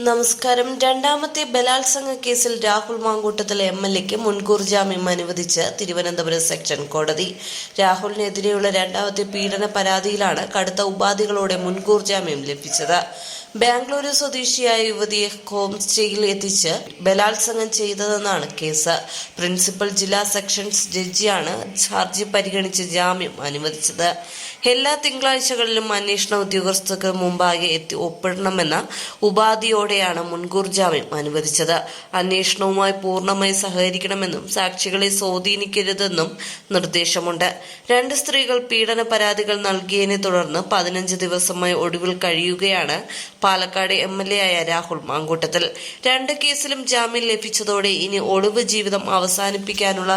നമസ്കാരം. രണ്ടാമത്തെ ബലാത്സംഗ കേസിൽ രാഹുൽ മാങ്കൂട്ടത്തിൽ എം എൽ എക്ക് മുൻകൂർ ജാമ്യം അനുവദിച്ച് തിരുവനന്തപുരം സെക്ഷൻ കോടതി. രാഹുലിനെതിരെയുള്ള രണ്ടാമത്തെ പീഡന പരാതിയിലാണ് കടുത്ത ഉപാധികളോടെ മുൻകൂർ ജാമ്യം ലഭിച്ചത്. ബാംഗ്ലൂരു സ്വദേശിയായ യുവതിയെ ഹോം സ്റ്റേയിൽ എത്തിച്ച് ബലാത്സംഗം ചെയ്തതെന്നാണ് കേസ്. പ്രിൻസിപ്പൽ ജില്ലാ സെക്ഷൻസ് ജഡ്ജിയാണ് ഹർജി പരിഗണിച്ച് ജാമ്യം അനുവദിച്ചത്. എല്ലാ തിങ്കളാഴ്ചകളിലും അന്വേഷണ ഉദ്യോഗസ്ഥർക്ക് മുമ്പാകെ എത്തി ഒപ്പിടണമെന്ന ഉപാധിയോടെയാണ് മുൻകൂർ ജാമ്യം അനുവദിച്ചത്. അന്വേഷണവുമായി പൂർണമായി സഹകരിക്കണമെന്നും സാക്ഷികളെ സ്വാധീനിക്കരുതെന്നും നിർദ്ദേശമുണ്ട്. രണ്ട് സ്ത്രീകൾ പീഡന പരാതികൾ നൽകിയതിനെ തുടർന്ന് പതിനഞ്ച് ദിവസമായി ഒടുവിൽ കഴിയുകയാണ് പാലക്കാട് എം എൽ എ ആയ രാഹുൽ മാങ്കൂട്ടത്തിൽ. രണ്ട് കേസിലും ജാമ്യം ലഭിച്ചതോടെ ഇനി ഒളിവ് ജീവിതം അവസാനിപ്പിക്കാനുള്ള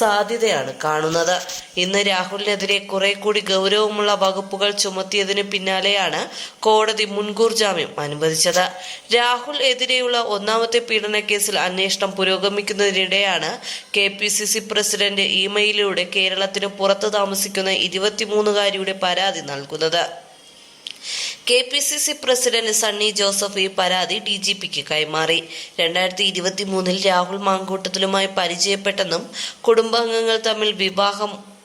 സാധ്യതയാണ് കാണുന്നത്. ഇന്ന് രാഹുലിനെതിരെ കുറെ കൂടി ഗൗരവമുള്ള വകുപ്പുകൾ ചുമത്തിയതിന് പിന്നാലെയാണ് കോടതി മുൻകൂർ ജാമ്യം അനുവദിച്ചത്. രാഹുൽ എതിരെയുള്ള ഒന്നാമത്തെ പീഡന കേസിൽ അന്വേഷണം പുരോഗമിക്കുന്നതിനിടെയാണ് K P C C president ഇമെയിലിലൂടെ കേരളത്തിന് പുറത്ത് താമസിക്കുന്ന ഇരുപത്തിമൂന്നുകാരിയുടെ പരാതി നൽകുന്നത്. K P C C president Sunny Joseph ഈ പരാതി ഡി ജി പിക്ക് കൈമാറി. രണ്ടായിരത്തി ഇരുപത്തി മൂന്നിൽ രാഹുൽ മാങ്കൂട്ടത്തിലുമായി പരിചയപ്പെട്ടെന്നും കുടുംബാംഗങ്ങൾ തമ്മിൽ വിവാഹം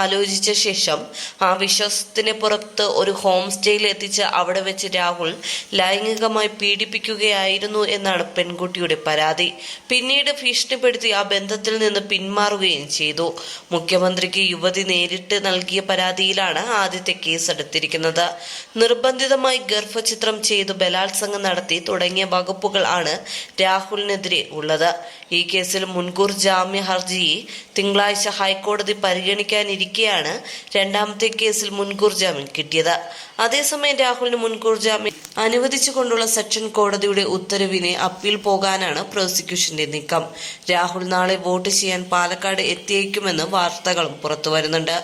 ആലോചിച്ച ശേഷം ആ വിശ്വാസത്തിന് പുറത്ത് ഒരു ഹോം സ്റ്റേയിൽ എത്തിച്ച് അവിടെ വെച്ച് രാഹുൽ ലൈംഗികമായി പീഡിപ്പിക്കുകയായിരുന്നു എന്നാണ് പെൺകുട്ടിയുടെ പരാതി. പിന്നീട് ഭീഷണിപ്പെടുത്തി ആ ബന്ധത്തിൽ നിന്ന് പിന്മാറുകയും ചെയ്തു. മുഖ്യമന്ത്രിക്ക് യുവതി നേരിട്ട് നൽകിയ പരാതിയിലാണ് ആദ്യത്തെ കേസ് എടുത്തിരിക്കുന്നത്. നിർബന്ധിതമായി ഗർഭചിത്രം ചെയ്ത് ബലാത്സംഗം നടത്തി തുടങ്ങിയ വകുപ്പുകൾ ആണ് രാഹുലിനെതിരെ ഉള്ളത്. ഈ കേസിൽ മുൻകൂർ ജാമ്യ ഹർജി തിങ്കളാഴ്ച ഹൈക്കോടതി പരിഗണിക്കാനിരിക്കെയാണ് രണ്ടാമത്തെ കേസിൽ മുൻകൂർ ജാമ്യം കിട്ടിയത്. അതേസമയം രാഹുലിന് മുൻകൂർ ജാമ്യം അനുവദിച്ചുകൊണ്ടുള്ള സെക്ഷൻ കോടതിയുടെ ഉത്തരവിനെ അപ്പീൽ പോകാനാണ് പ്രോസിക്യൂഷന്റെ നീക്കം. രാഹുൽ നാളെ വോട്ട് ചെയ്യാൻ പാലക്കാട് എത്തിയേക്കുമെന്ന് വാർത്തകളും പുറത്തു പുറത്തുവരുന്നുണ്ട്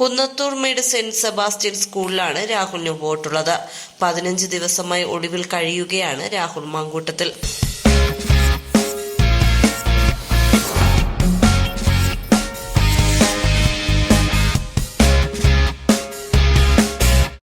കുന്നത്തൂർമേട് സെന്റ് സെബാസ്റ്റ്യൻ സ്കൂളിലാണ് രാഹുലിന് വോട്ടുള്ളത്. പതിനഞ്ച് ദിവസമായി ഒടുവിൽ കഴിയുകയാണ് രാഹുൽ മാങ്കൂട്ടത്തിൽ.